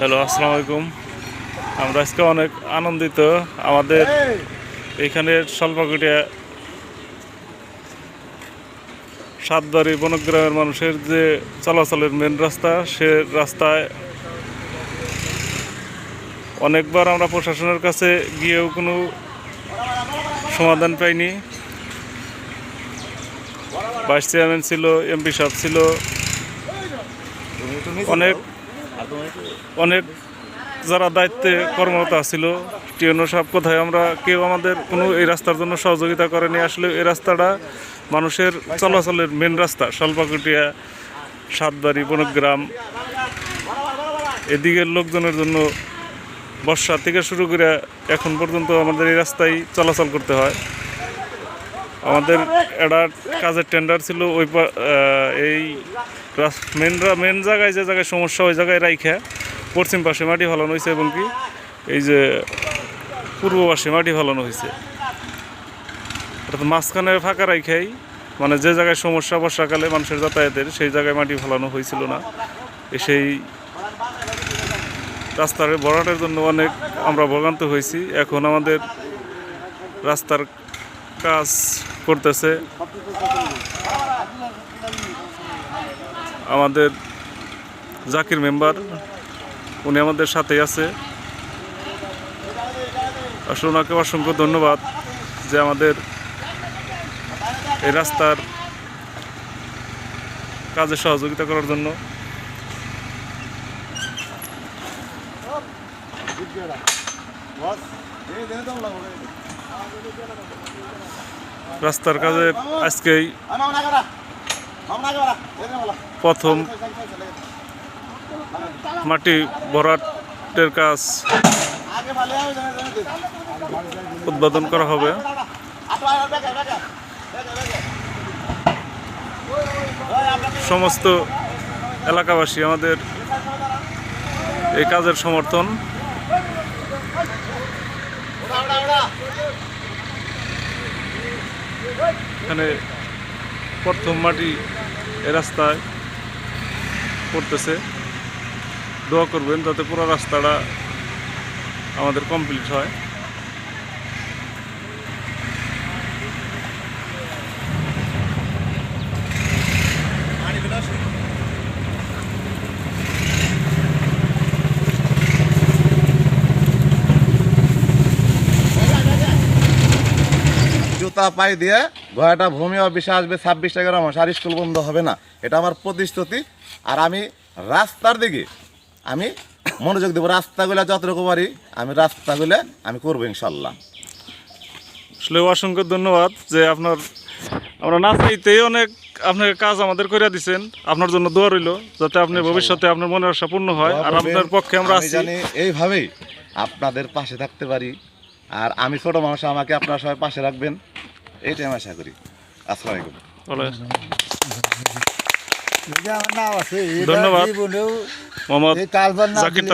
Hello, আসসালামু আলাইকুম। আমরা আজকে অনেক আনন্দিত। আমাদের এখানে স্বল্পকুটিয়া সাতবাড়ি বনগ্রামের মানুষের যে চলাচলের মেন রাস্তা, সে রাস্তায় অনেকবার আমরা প্রশাসনের কাছে গিয়েও কোনো সমাধান পাইনি। ভাইস চেয়ারম্যান ছিল, এমপি সাহেব ছিল। অনেক অনেক যারা দায়িত্বে কর্মরত ছিল টিএনও সব কোথায়? আমরা কেউ আমাদের কোনো এই রাস্তার জন্য সহযোগিতা করেনি। আসলে এই রাস্তাটা মানুষের চলাচলের মেন রাস্তা। স্বল্পকুটিয়া সাতবাড়ি, বনগ্রাম। এদিকের লোকজনের জন্য বর্ষা থেকে শুরু করে এখন পর্যন্ত আমাদের এই রাস্তায় চলাচল করতে হয়। আমাদের একটা কাজের টেন্ডার ছিল ওই এই মেন মেন জায়গায় যে জায়গায় সমস্যা ওই জায়গায় রাইখা। পশ্চিম পাশে মাটি ফেলানো হয়েছে এবং কি এই যে পূর্ব পাশে মাটি ফেলানো হয়েছে। অর্থাৎ মাঝখানে ফাঁকা রাইখাই মানে যে জায়গায় সমস্যা বর্ষাকালে মানুষের যাতায়াতের, সেই জায়গায় মাটি ফেলানো হয়েছিল না। সেই রাস্তার ভরাটের জন্য অনেক আমরা ভোগান্ত হয়েছি। এখন আমাদের রাস্তার কাজ করতেছে। আমাদের জাকির মেম্বার, উনি আমাদের সাথেই আছে। আসলে ওনাকে অসংখ্য ধন্যবাদ যে আমাদের এই রাস্তার কাজে সহযোগিতা করার জন্য। রাস্তার কাজে আজকেই প্রথম মাটি ভরাটের কাজ উদ্বোধন করা হবে। সমস্ত এলাকাবাসী আমাদের এই কাজের সমর্থন। এখানে প্রথম মাটি এ রাস্তায় পড়তেছে। দোয়া করবেন যাতে পুরো রাস্তাটা আমাদের কমপ্লিট হয়। জুতা পাই দিয়ে ঘোড়াটা ভূমি অফিসে আসবে ছাব্বিশ এগারো মাস আর স্কুল বন্ধ হবে না। এটা আমার প্রতিশ্রুতি। আর আমি রাস্তার দিকে আমি মনোযোগ দেবো। রাস্তাগুলো যতটুকু পারি আমি রাস্তাগুলো আমি করব ইনশাল্লাহ। আসলে অসংখ্য ধন্যবাদ যে আপনার আমরা না চাইতেই অনেক আপনার কাজ আমাদের করে দিচ্ছেন আপনার জন্য দোয়া রইল যাতে আপনি ভবিষ্যতে আপনার মনের আশা পূর্ণ হয়। আর আপনার পক্ষে আমরা আছি। জানি এইভাবেই আপনাদের পাশে থাকতে পারি। আর আমি ছোট মানুষ আমাকে আপনার সবাই পাশে রাখবেন। এইটাই আমি আশা করি। আসসালামু আলাইকুম। ধন্যবাদ। মোহাম্মদ এই কালবার না জাকির